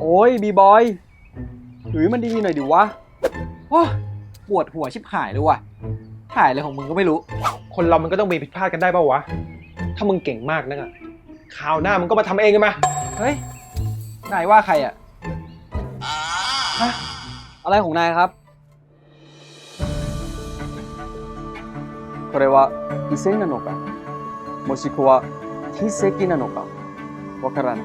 โอ้ยบีบอยหรือมันดีๆหน่อยดิวะโอ้ยปวดหัวชิบหายเลยว่ะ ถ่ายอะไรของมึงก็ไม่รู้ คนเรามันก็ต้องมีผิดพลาดกันได้ป่าวะ ถ้ามึงเก่งมากนักอะคราวหน้ามึงก็มาทำเองกันมา เฮ้ย นายว่าใครอ่ะฮะอะไรของนายครับこれは異性なのかもしくは非正規なのか わからない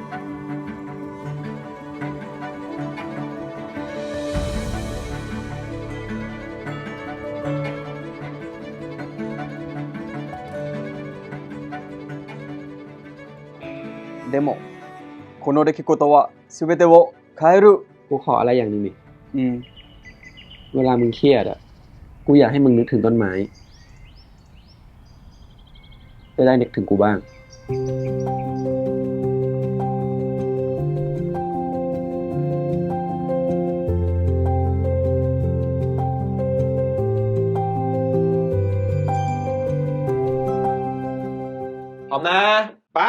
でもこの出来事は全てを変える กูขออะไรอย่างหนึงดิ อืม เวลามึงเครียดอ่ะ กูอยากให้มึงนึกถึงต้นไม้ จะได้นึกถึงกูบ้าง พ ร้อมนะ ไป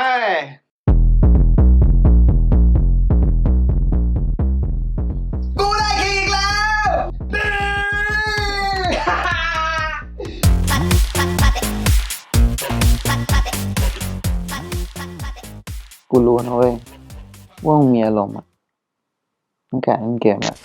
กูได้คิงอีกแล้วกูรู้นะเว้ยว่ามึงมีอารมณ์อะตั้งแต่เล่นเกมอะ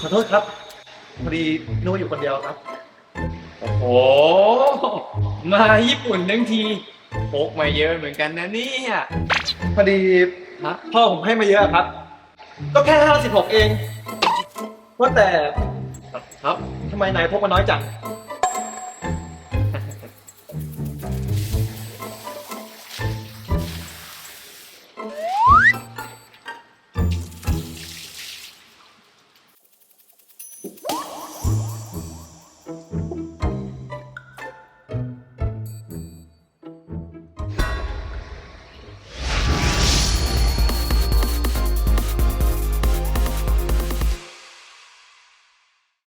ขอโทษครับ พอดีโนอยู่คนเดียวครับ โอ้โห มาญี่ปุ่นทั้งทีพกมาเยอะเหมือนกันนะเนี่ยพอดีฮะพ่อผมให้มาเยอะครับ ก็แค่ห้าสิบหกเอง ว่าแต่ครับทำไมนายพกมาน้อยจัง